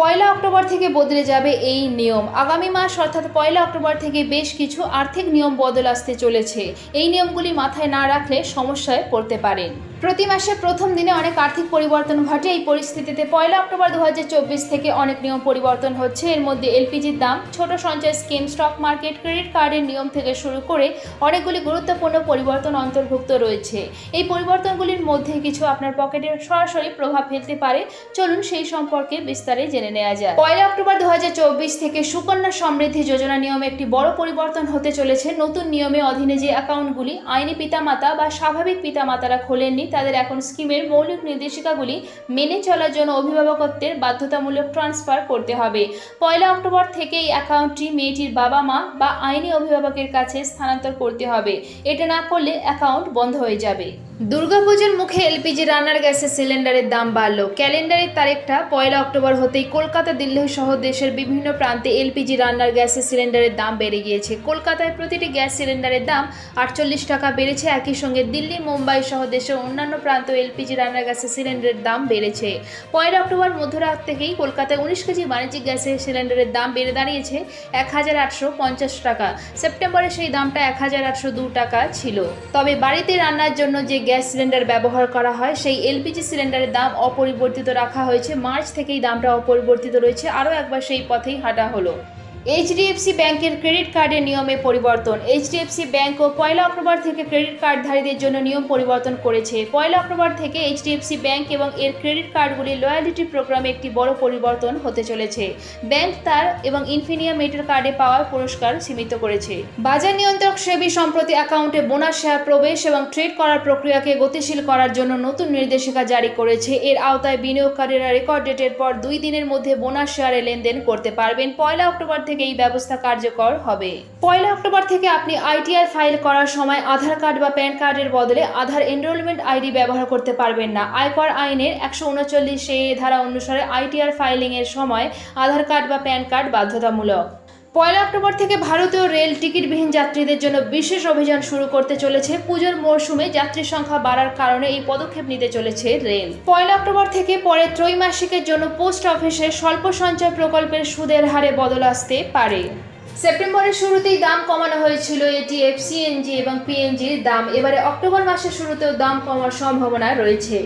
পয়লা October থেকে বদলে যাবে এই নিয়ম। আগামী মাস অর্থাৎ পয়লা অক্টোবর থেকে বেশ কিছু আর্থিক নিয়ম বদল আসতে চলেছে। এই নিয়মগুলি মাথায় না রাখলে সমস্যায় পড়তে পারেন। প্রতি মাসে প্রথম দিনে অনেক আর্থিক পরিবর্তন ঘটে। এই পরিস্থিতিতে পয়লা অক্টোবর দু হাজার চব্বিশ থেকে অনেক নিয়ম পরিবর্তন হচ্ছে। এর মধ্যে এলপিজির দাম, ছোট সঞ্চয় স্কিম, স্টক মার্কেট, ক্রেডিট কার্ডের নিয়ম থেকে শুরু করে অনেকগুলি গুরুত্বপূর্ণ পরিবর্তন অন্তর্ভুক্ত রয়েছে। এই পরিবর্তনগুলির মধ্যে কিছু আপনার পকেটে সরাসরি প্রভাব ফেলতে পারে। চলুন সেই সম্পর্কে বিস্তারে জেনে নেওয়া যায়। পয়লা অক্টোবর দু হাজার চব্বিশ থেকে সুকন্যা সমৃদ্ধি যোজনা নিয়মে একটি বড় পরিবর্তন হতে চলেছে। নতুন নিয়মে অধীনে যে অ্যাকাউন্টগুলি আইনি পিতামাতা বা স্বাভাবিক পিতামাতারা খোলেননি, তাদের এখন স্কিমের মৌলিক নির্দেশিকাগুলি মেনে চলার জন্য অভিভাবকত্বের বাধ্যতামূলক ট্রান্সফার করতে হবে। পয়লা অক্টোবর থেকে এই অ্যাকাউন্টটি মেয়েটির বাবা মা বা আইনি অভিভাবকের কাছে স্থানান্তর করতে হবে। এটা না করলে অ্যাকাউন্ট বন্ধ হয়ে যাবে। দুর্গাপুজোর মুখে এলপিজি রান্নার গ্যাসের সিলিন্ডারের দাম বাড়লো। ক্যালেন্ডারের তারিখটা পয়লা অক্টোবর হতেই কলকাতা, দিল্লি সহ দেশের বিভিন্ন প্রান্তে এলপিজি রান্নার গ্যাসের সিলিন্ডারের দাম বেড়ে গিয়েছে। কলকাতায় প্রতিটি গ্যাস সিলিন্ডারের দাম আটচল্লিশ টাকা বেড়েছে। একই সঙ্গে দিল্লি, মুম্বাই সহ দেশের অন্যান্য প্রান্ত এলপিজি রান্নার গ্যাসের সিলিন্ডারের দাম বেড়েছে। পয়লা অক্টোবর মধ্যরাত থেকেই কলকাতায় উনিশ কেজি বাণিজ্যিক গ্যাসের সিলিন্ডারের দাম বেড়ে দাঁড়িয়েছে এক হাজার আটশো পঞ্চাশ টাকা। সেপ্টেম্বরে সেই দামটা এক হাজার আটশো দু টাকা ছিল। তবে বাড়িতে রান্নার জন্য যে গ্যাস সিলিন্ডার ব্যবহার করা হয়। সেই এলপিজি সিলিন্ডারের দাম অপরিবর্তিত রাখা হয়েছে। মার্চ থেকেই দামটা অপরিবর্তিত রয়েছে। আরও একবার সেই পথেই হাঁটা হলো। এইচডিএফসি ব্যাংকের ক্রেডিট কার্ডের নিয়মে পরিবর্তন। এইচডিএফসি ব্যাংকও পয়লা অক্টোবর থেকে ক্রেডিট কার্ডধারীদের জন্য নিয়ম পরিবর্তন করেছে। পয়লা অক্টোবর থেকে এইচডিএফসি ব্যাংক এবং এর ক্রেডিট কার্ডগুলি লয়ালিটি প্রোগ্রামে একটি বড় পরিবর্তন হতে চলেছে। ব্যাংক তার এবং ইনফিনিয়া মেটার কার্ডে পাওয়ার পুরস্কার সীমিত করেছে। বাজার নিয়ন্ত্রক সেবি সম্প্রতি অ্যাকাউন্টে বোনাস, শেয়ার প্রবেশ এবং ট্রেড করার প্রক্রিয়াকে গতিশীল করার জন্য নতুন নির্দেশিকা জারি করেছে। এর আওতায় বিনিয়োগকারীরা রেকর্ড ডেটের পর দুই দিনের মধ্যে বোনাস, শেয়ারে লেনদেন করতে পারবেন। পয়লা অক্টোবর থেকে এই ব্যবস্থা কার্যকর হবে। পয়লা অক্টোবর থেকে আপনি আইটিআর ফাইল করার সময় আধার কার্ড বা প্যান কার্ডের বদলে আধার এনরোলমেন্ট আইডি ব্যবহার করতে পারবেন না। আয়কর আইনের একশো উনচল্লিশ এ ধারা অনুসারে আইটিআর ফাইলিং এর সময় আধার কার্ড বা প্যান কার্ড বাধ্যতামূলক। পয়লা অক্টোবর থেকে ভারতীয় রেল টিকিটবিহীন যাত্রীদের জন্য বিশেষ অভিযান শুরু করতে চলেছে। পুজোর মরশুমে যাত্রী সংখ্যা বাড়ার কারণে এই পদক্ষেপ নিতে চলেছে রেল। পয়লা অক্টোবর থেকে পরে ত্রৈমাসিকের জন্য পোস্ট অফিসে স্বল্প সঞ্চয় প্রকল্পের সুদের হারে বদল আসতে পারে। সেপ্টেম্বরের শুরুতেই দাম কমানো হয়েছিল এটিএফ, সিএনজি এবং পিএনজির দাম। এবারে অক্টোবর মাসের শুরুতেও দাম কমার সম্ভাবনা রয়েছে।